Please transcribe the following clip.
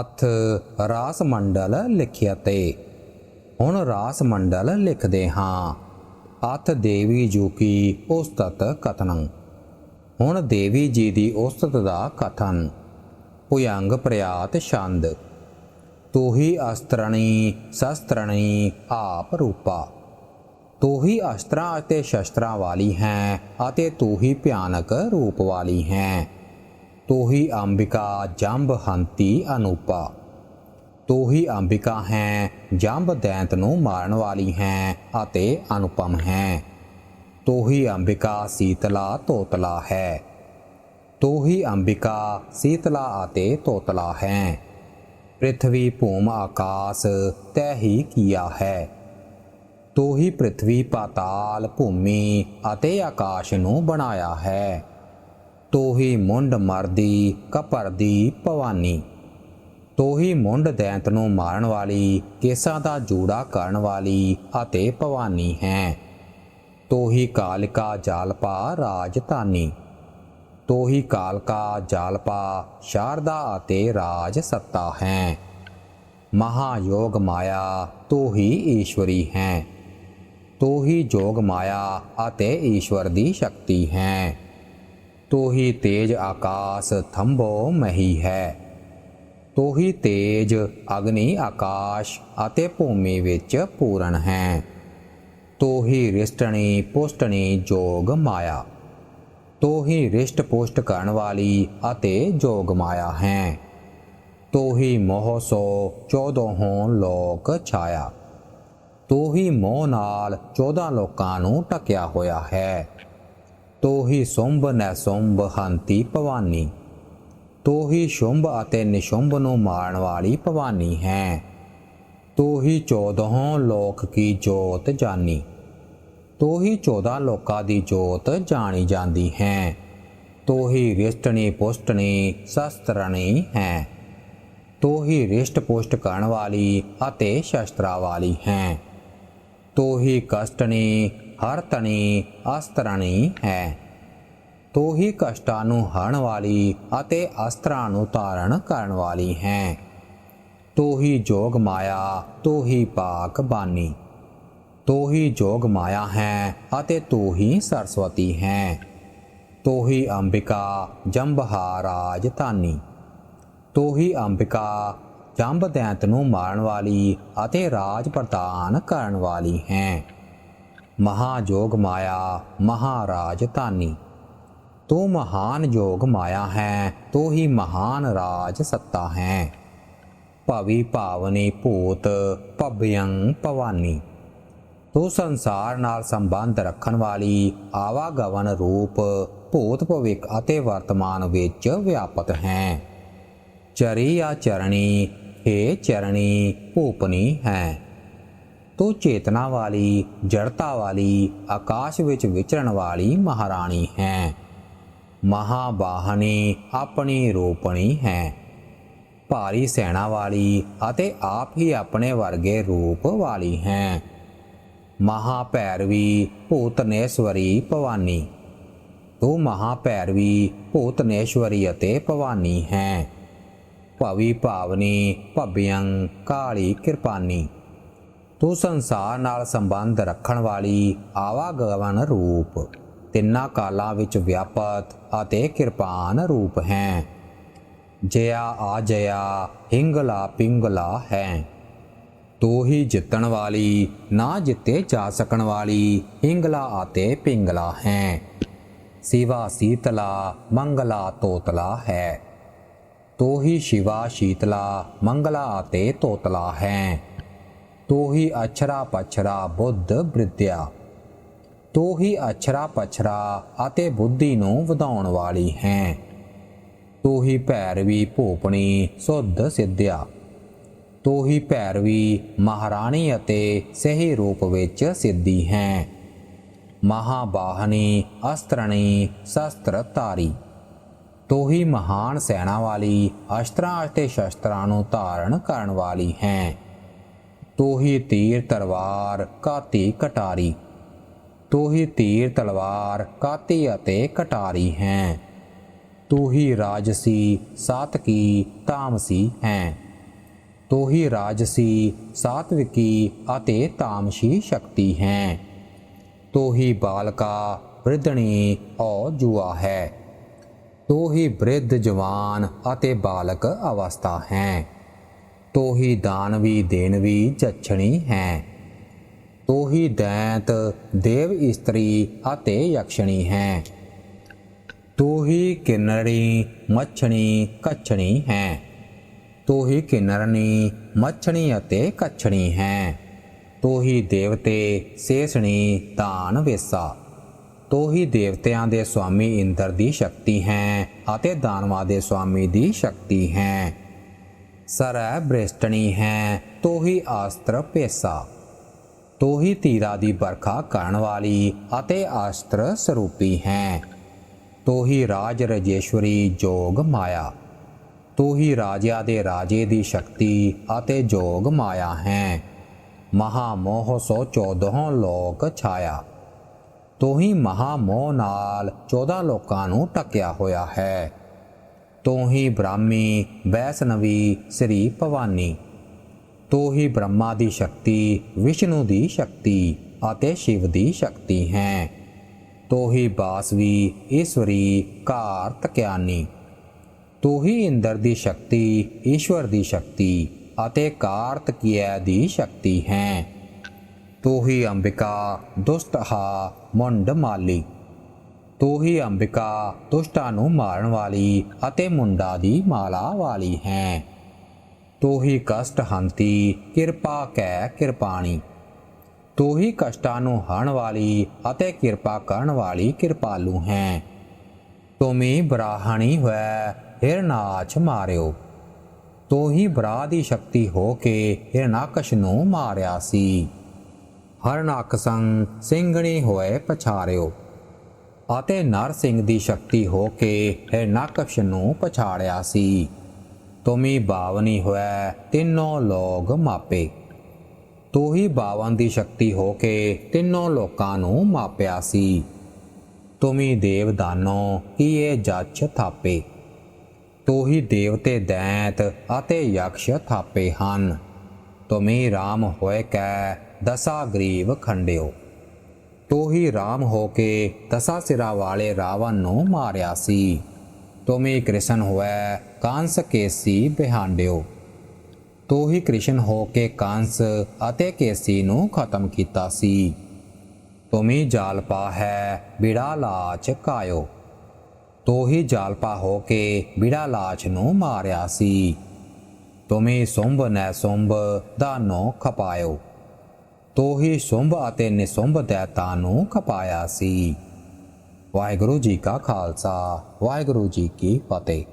ਅਥ ਰਾਸ ਮੰਡਲ ਲਿਖਿਆ ਤੇ ਹੁਣ ਰਾਸ ਮੰਡਲ ਲਿਖਦੇ ਹਾਂ। ਅਥ ਦੇਵੀ ਜੂ ਕੀ ਉਸਤਤ ਕਥਨੰ। ਹੁਣ ਦੇਵੀ ਜੀ ਦੀ ਉਸਤਤ ਦਾ ਕਥਨ। ਭੁਯੰਗ ਪ੍ਰਿਆਤ ਛੰਦ। ਤੂੰ ਹੀ ਅਸਤਰਣੀ ਸ਼ਸਤਰਣੀ ਆਪ ਰੂਪਾ। ਤੂੰ ਹੀ ਅਸਤਰਾਂ ਅਤੇ ਸ਼ਸਤਰਾਂ ਵਾਲੀ ਹੈ ਅਤੇ ਤੂੰ ਹੀ ਭਿਆਨਕ ਰੂਪ ਵਾਲੀ ਹੈ। ਤੋਹੀ ਅੰਬਿਕਾ ਜੰਬ ਹੰਤੀ ਅਨੂਪਾ। ਤੋਹੀ ਅੰਬਿਕਾ ਹੈ, ਜੰਬ ਦੈਂਤ ਨੂੰ ਮਾਰਨ ਵਾਲੀ ਹੈ ਅਤੇ ਅਨੁਪਮ ਹੈ। ਤੋਹੀ ਅੰਬਿਕਾ ਸੀਤਲਾ ਤੋਤਲਾ ਹੈ। ਤੋਹੀ ਅੰਬਿਕਾ ਸੀਤਲਾ ਅਤੇ ਤੋਤਲਾ ਹੈ। ਪ੍ਰਿਥਵੀ ਭੂਮ ਆਕਾਸ, ਤੈ ਹੀ ਕੀਆ ਹੈ। ਤੋਹੀ ਪ੍ਰਿਥਵੀ ਪਾਤਾਲ ਭੂਮੀ ਅਤੇ ਆਕਾਸ਼ ਨੂੰ ਬਣਾਇਆ ਹੈ। ਤੋਹੀ ਮੁੰਡ ਮਰਦੀ, ਕਪਰਦੀ ਭਵਾਨੀ। ਤੋਹੀ ਮੁੰਡ ਦੈਂਤ ਨੂੰ ਮਾਰਨ ਵਾਲੀ, ਕੇਸਾਂ ਦਾ ਜੂੜਾ ਕਰਨ ਵਾਲੀ ਅਤੇ ਭਵਾਨੀ ਹੈ। ਤੋਹੀ ਕਾਲਕਾ ਜਾਲਪਾ ਰਾਜਧਾਨੀ ਤੋਹੀ ਕਾਲਕਾ ਜਾਲਪਾ ਸ਼ਾਰਦਾ ਅਤੇ ਰਾਜ ਸੱਤਾ ਹੈ। ਮਹਾਯੋਗ ਮਾਇਆ ਤੋਹੀ ਈਸ਼ਵਰੀ ਹੈ। ਤੋਹੀ ਹੀ ਜੋਗ ਮਾਇਆ ਅਤੇ ਈਸ਼ਵਰ ਦੀ ਸ਼ਕਤੀ ਹੈ। ਤੂੰ ਹੀ ਤੇਜ ਆਕਾਸ ਥੰਬੋ ਮਹੀ ਹੈ। ਤੂੰ ਹੀ ਤੇਜ ਅਗਨੀ ਆਕਾਸ਼ ਅਤੇ ਭੂਮੀ ਵਿੱਚ ਪੂਰਨ ਹੈ। ਤੂੰ ਹੀ ਰਿਸ਼ਟਣੀ ਪੁਸ਼ਟਣੀ ਜੋਗ ਮਾਇਆ। ਤੂੰ ਹੀ ਰਿਸ਼ਟ ਪੁਸ਼ਟ ਕਰਨ ਵਾਲੀ ਅਤੇ ਜੋਗ ਮਾਇਆ ਹੈ। ਤੂੰ ਹੀ ਮੋਹ ਸੋ 14 ਹੋਂ ਲੋਕ ਛਾਇਆ। ਤੂੰ ਹੀ ਮੋਹ ਨਾਲ 14 ਲੋਕਾਂ ਨੂੰ ਟਕਿਆ ਹੋਇਆ ਹੈ। ਤੋਹੀ ਹੀ ਸੁੰਭ ਨੈ ਸੁੰਭ ਹੰਤੀ ਭਵਾਨੀ। ਤੂੰ ਸ਼ੁੰਭ ਅਤੇ ਨਿਸ਼ੁੰਭ ਨੂੰ ਮਾਰਨ ਵਾਲੀ ਭਵਾਨੀ ਹੈ। ਤੂੰ 14 ਲੋਕ ਕੀ ਜੋਤ ਜਾਨੀ। ਤੂੰ 14 ਲੋਕਾਂ ਦੀ ਜੋਤ ਜਾਣੀ ਜਾਂਦੀ ਹੈ। ਤੋਹੀ ਹੀ ਰਿਸ਼ਟਣੀ ਪੁਸ਼ਟਣੀ ਸ਼ਸਤਰਣੀ ਹੈ। ਤੋਹੀ ਰਿਸ਼ਟ ਪੁਸ਼ਟ ਕਰਨ ਵਾਲੀ ਅਤੇ ਸ਼ਸਤਰਾ ਵਾਲੀ ਹੈ। ਤੋਹੀ ਕਸ਼ਟਣੀ ਹਰ ਤਣੀ ਅਸਤਰਣੀ ਹੈ। ਤੂੰ ਹੀ ਕਸ਼ਟਾਂ ਨੂੰ ਹਣ ਵਾਲੀ ਅਤੇ ਅਸਤਰਾਂ ਨੂੰ ਧਾਰਨ ਕਰਨ ਵਾਲੀ ਹੈ। ਤੂੰ ਹੀ ਜੋਗ ਮਾਇਆ ਤੂੰ ਹੀ ਪਾਕ ਬਾਨੀ। ਤੂੰ ਹੀ ਜੋਗ ਮਾਇਆ ਹੈ ਅਤੇ ਤੂੰ ਹੀ ਸਰਸਵਤੀ ਹੈ। ਤੂੰ ਹੀ ਅੰਬਿਕਾ, ਜੰਬਹਾ ਰਾਜਧਾਨੀ ਤੂੰ ਹੀ ਅੰਬਿਕਾ, ਜੰਬ ਦੈਂਤ ਨੂੰ ਮਾਰਨ ਵਾਲੀ ਅਤੇ ਰਾਜ ਪ੍ਰਦਾਨ ਕਰਨ ਵਾਲੀ ਹੈ। ਮਹਾਜੋਗ ਮਾਇਆ, ਮਹਾਰਾਜ ਧਾਨੀ। ਤੂੰ ਮਹਾਨ ਜੋਗ ਮਾਇਆ ਹੈ, ਤੂੰ ਹੀ ਮਹਾਨ ਰਾਜ ਸੱਤਾ ਹੈ। ਭਵੀ ਭਾਵਨੀ ਭੂਤ, ਭਵਯੰ ਭਵਾਨੀ। ਤੂੰ ਸੰਸਾਰ ਨਾਲ ਸੰਬੰਧ ਰੱਖਣ ਵਾਲੀ ਆਵਾਗਵਨ ਰੂਪ, ਭੂਤ ਭਵਿਕ ਅਤੇ ਵਰਤਮਾਨ ਵਿੱਚ ਵਿਆਪਕ ਹੈ। ਚਰੀ ਆ ਚਰਣੀ, ਹੈ ਚਰਣੀ, ਭੂਪਨੀ ਹੈ। ਤੂੰ ਚੇਤਨਾ ਵਾਲੀ, ਜੜਤਾ ਵਾਲੀ, ਆਕਾਸ਼ ਵਿੱਚ ਵਿਚਰਨ ਵਾਲੀ ਮਹਾਰਾਣੀ ਹੈ। ਮਹਾਬਾਹਨੀ ਆਪਣੀ ਰੂਪਣੀ ਹੈ। ਭਾਰੀ ਸੈਨਾ ਵਾਲੀ ਅਤੇ ਆਪ ਹੀ ਆਪਣੇ ਵਰਗੇ ਰੂਪ ਵਾਲੀ ਹੈ। ਮਹਾਭੈਰਵੀ ਭੂਤਨੇਸ਼ਵਰੀ ਭਵਾਨੀ। ਤੂੰ ਮਹਾਭੈਰਵੀ ਭੂਤਨੇਸ਼ਵਰੀ ਅਤੇ ਭਵਾਨੀ ਹੈ। ਭਵੀ ਭਾਵਨੀ, ਭਵਯੰ ਕਾਲੀ ਕਿਰਪਾਨੀ। ਤੂੰ ਸੰਸਾਰ ਨਾਲ ਸੰਬੰਧ ਰੱਖਣ ਵਾਲੀ ਆਵਾਗਵਨ ਰੂਪ। ਤਿੰਨਾਂ ਕਾਲਾਂ ਵਿੱਚ ਵਿਆਪਤ ਅਤੇ ਕਿਰਪਾਨ ਰੂਪ ਹੈ। ਜਿਆ ਆ ਜਿਆ ਹਿੰਗਲਾ ਪਿੰਗਲਾ ਹੈ। ਤੂੰ ਹੀ ਜਿੱਤਣ ਵਾਲੀ, ਨਾ ਜਿੱਤੇ ਜਾ ਸਕਣ ਵਾਲੀ, ਹਿੰਗਲਾ ਅਤੇ ਪਿੰਗਲਾ ਹੈ। ਸਿਵਾ ਸੀਤਲਾ, ਮੰਗਲਾ ਤੋਤਲਾ ਹੈ। ਤੂੰ ਹੀ ਸ਼ਿਵਾ ਸ਼ੀਤਲਾ, ਮੰਗਲਾ ਅਤੇ ਤੋਤਲਾ ਹੈ। ਤੂੰ ਹੀ ਅਛਰਾ ਪਛਰਾ ਬੁੱਧ ਬ੍ਰਿਧਿਆ ਤੂੰ ਹੀ ਅਛਰਾ ਪਛਰਾ ਅਤੇ ਬੁੱਧੀ ਨੂੰ ਵਧਾਉਣ ਵਾਲੀ ਹੈ। ਤੂੰ ਹੀ ਭੈਰਵੀ ਭੋਪਣੀ ਸੁੱਧ ਸਿੱਧਿਆ। ਤੂੰ ਹੀ ਭੈਰਵੀ ਮਹਾਰਾਣੀ ਅਤੇ ਸਹੀ ਰੂਪ ਵਿੱਚ ਸਿੱਧੀ ਹੈ। ਮਹਾਬਾਹਨੀ ਅਸਤਰਣੀ ਸ਼ਸਤਰ ਧਾਰੀ ਤੂੰ ਹੀ ਮਹਾਨ ਸੈਨਾ ਵਾਲੀ ਅਸਤਰਾਂ ਅਤੇ ਸ਼ਸਤਰਾਂ ਨੂੰ ਧਾਰਨ ਕਰਨ ਵਾਲੀ ਹੈ। ਤੋਹੀ ਤੀਰ ਤਲਵਾਰ ਕਾਤੀ ਕਟਾਰੀ। ਤੋਹੀ ਤੀਰ ਤਲਵਾਰ ਕਾਤੀ ਅਤੇ ਕਟਾਰੀ ਹੈ। ਤੂੰ ਰਾਜਸੀ ਸਾਤਕੀ ਤਾਮਸੀ ਹੈ। ਤੋਹੀ ਰਾਜਸੀ ਸਾਤਵਿਕੀ ਅਤੇ ਤਾਮਸੀ ਸ਼ਕਤੀ ਹੈ। ਤੋਹੀ ਬਾਲਕਾ ਬ੍ਰਿਧਣੀ ਔ ਜੁਆ ਹੈ। ਤੋਹੀ ਬ੍ਰਿਧ ਜਵਾਨ ਅਤੇ ਬਾਲਕ ਅਵਸਥਾ ਹੈ। ਤੂੰ ਹੀ ਦਾਨਵੀ ਦੇਨਵੀ ਜਛਣੀ ਹੈ। ਤੋਹੀ ਦੈਂਤ, ਦੇਵ ਇਸਤਰੀ ਅਤੇ ਯਕਸ਼ਣੀ ਹੈ। ਤੂੰ ਹੀ ਕਿੰਨਰੀ ਮੱਛਣੀ, ਕੱਛਣੀ ਹੈ। ਤੋਹੀ ਕਿਨਰਨੀ ਮੱਛਣੀ ਅਤੇ ਕੱਛਣੀ ਹੈ। ਤੋਹੀ ਦੇਵਤੇ, ਸੇਸਣੀ ਦਾਨ ਵੇਸਾ। ਤੋਹੀ ਦੇਵਤਿਆਂ ਦੇ ਸੁਆਮੀ ਇੰਦਰ ਦੀ ਸ਼ਕਤੀ ਹੈ ਅਤੇ ਦਾਨਵਾਂ ਦੇ ਸੁਆਮੀ ਦੀ ਸ਼ਕਤੀ ਹੈ। ਸਰੈ ਬ੍ਰਿਸ਼ਟਣੀ ਹੈ, ਤੋਹੀ ਆਸਤਰ ਪੇਸਾ। ਤੋਹੀ ਤੀਰਾ ਦੀ ਵਰਖਾ ਕਰਨ ਵਾਲੀ ਅਤੇ ਆਸਤਰ ਸਰੂਪੀ ਹੈ। ਤੋਹੀ ਰਾਜ ਰਜੇਸ਼ਵਰੀ ਜੋਗ ਮਾਇਆ। ਤੂੰ ਹੀ ਰਾਜਿਆਂ ਦੇ ਰਾਜੇ ਦੀ ਸ਼ਕਤੀ ਅਤੇ ਜੋਗ ਮਾਇਆ ਹੈ। ਮਹਾ ਮੋਹ ਸੋ 14 ਲੋਕ ਛਾਇਆ। ਤੂੰ ਹੀ ਮਹਾ ਮੋਹ ਨਾਲ 14 ਲੋਕਾਂ ਨੂੰ ਟਕਿਆ ਹੋਇਆ ਹੈ। ਤੂੰ ਹੀ ਬ੍ਰਾਹਮੀ ਵੈਸਨਵੀ ਸ੍ਰੀ ਭਵਾਨੀ। ਤੂੰ ਹੀ ਬ੍ਰਹਮਾ ਦੀ ਸ਼ਕਤੀ, ਵਿਸ਼ਨੂੰ ਦੀ ਸ਼ਕਤੀ ਅਤੇ ਸ਼ਿਵ ਦੀ ਸ਼ਕਤੀ ਹੈ। ਤੂੰ ਹੀ ਬਾਸਵੀ, ਈਸ਼ਵਰੀ ਕਾਰਤਕਿਆਨੀ ਤੂੰ ਹੀ ਇੰਦਰ ਦੀ ਸ਼ਕਤੀ, ਈਸ਼ਵਰ ਦੀ ਸ਼ਕਤੀ ਅਤੇ ਕਾਰਤਕੀය ਦੀ ਸ਼ਕਤੀ ਹੈ। ਤੂੰ ਹੀ ਅੰਬਿਕਾ, ਦੁਸਤਹਾ, ਮੁੰਡ ਮਾਲੀ। ਤੂੰ ਹੀ ਅੰਬਿਕਾ ਦੁਸ਼ਟਾਂ ਨੂੰ ਮਾਰਨ ਵਾਲੀ ਅਤੇ ਮੁੰਡਾ ਦੀ ਮਾਲਾ ਵਾਲੀ ਹੈ। ਤੂੰ ਹੀ ਕਸ਼ਟ ਹੰਤੀ ਕਿਰਪਾ ਕੈ ਕਿਰਪਾਣੀ। ਤੂੰ ਹੀ ਕਸ਼ਟਾਂ ਨੂੰ ਹਣ ਵਾਲੀ ਅਤੇ ਕਿਰਪਾ ਕਰਨ ਵਾਲੀ ਕਿਰਪਾਲੂ ਹੈ। ਤੁਮੀ ਬਰਾਹਣੀ ਹੋਇ ਹਿਰਨਾਚ ਮਾਰਿਓ। ਤੂੰ ਹੀ ਬਰਾ ਦੀ ਸ਼ਕਤੀ ਹੋ ਕੇ ਹਿਰਨਾਕਸ਼ ਨੂੰ ਮਾਰਿਆ ਸੀ। ਹਰਨਾਕਸੰ ਸਿੰਘਣੀ ਹੋਏ ਪਛਾਰਿਓ। ਅਤੇ ਨਰ ਸਿੰਘ ਦੀ ਸ਼ਕਤੀ ਹੋ ਕੇ ਹਿਰਨਾਕਸ਼ ਨੂੰ ਪਛਾੜਿਆ ਸੀ। ਤੁਮੀ ਬਾਵਨੀ ਹੋਇ, ਤਿੰਨੋਂ ਲੋਗ ਮਾਪੇ। ਤੂੰ ਹੀ ਬਾਵਨ ਦੀ ਸ਼ਕਤੀ ਹੋ ਕੇ ਤਿੰਨੋਂ ਲੋਕਾਂ ਨੂੰ ਮਾਪਿਆ ਸੀ। ਤੁਮੀ ਦੇਵਦਾਨੋ ਕੀਏ ਜੱਛ ਥਾਪੇ? ਤੂੰ ਹੀ ਦੇਵਤੇ ਦੈਂਤ ਅਤੇ ਯਕਸ਼ ਥਾਪੇ ਹਨ। ਤੁਮੀ ਰਾਮ ਹੋਏ ਕੈ, ਦਸਾ ਗਰੀਬ ਖੰਡਿਓ। ਤੂੰ ਹੀ RAM ਹੋ ਕੇ ਦਸਾ ਸਿਰਾ ਵਾਲੇ ਰਾਵਣ ਨੂੰ ਮਾਰਿਆ ਸੀ। ਤੁਮੀ ਕ੍ਰਿਸ਼ਨ ਹੋਏ ਕਾਂਸ ਕੇਸੀ ਬਿਹਾਂਡਿਓ। ਤੂੰ ਹੀ ਕ੍ਰਿਸ਼ਨ ਹੋ ਕੇ ਕਾਂਸ ਅਤੇ ਕੇਸੀ ਨੂੰ ਖਤਮ ਕੀਤਾ ਸੀ। ਤੁਮੀ ਜਾਲਪਾ ਹੈ, ਬਿੜਾ ਲਾਚ ਕਾਇਓ। ਤੂੰ ਹੀ ਜਾਲਪਾ ਹੋ ਕੇ ਬਿੜਾ ਲਾਚ ਨੂੰ ਮਾਰਿਆ ਸੀ। ਤੁਮੀ ਸੁੰਭ ਨੈ ਸੁੰਭ, ਦਾਨੋ ਖਪਾਇਓ। ਤੂੰ ਹੀ ਸੁੰਭ ਅਤੇ ਨਿਸੁੰਭ ਦੈਤਾ ਨੂੰ ਖਪਾਇਆ ਸੀ। ਵਾਹਿਗੁਰੂ ਜੀ ਕਾ ਖਾਲਸਾ, ਵਾਹਿਗੁਰੂ ਜੀ ਕੀ ਫਤਿਹ।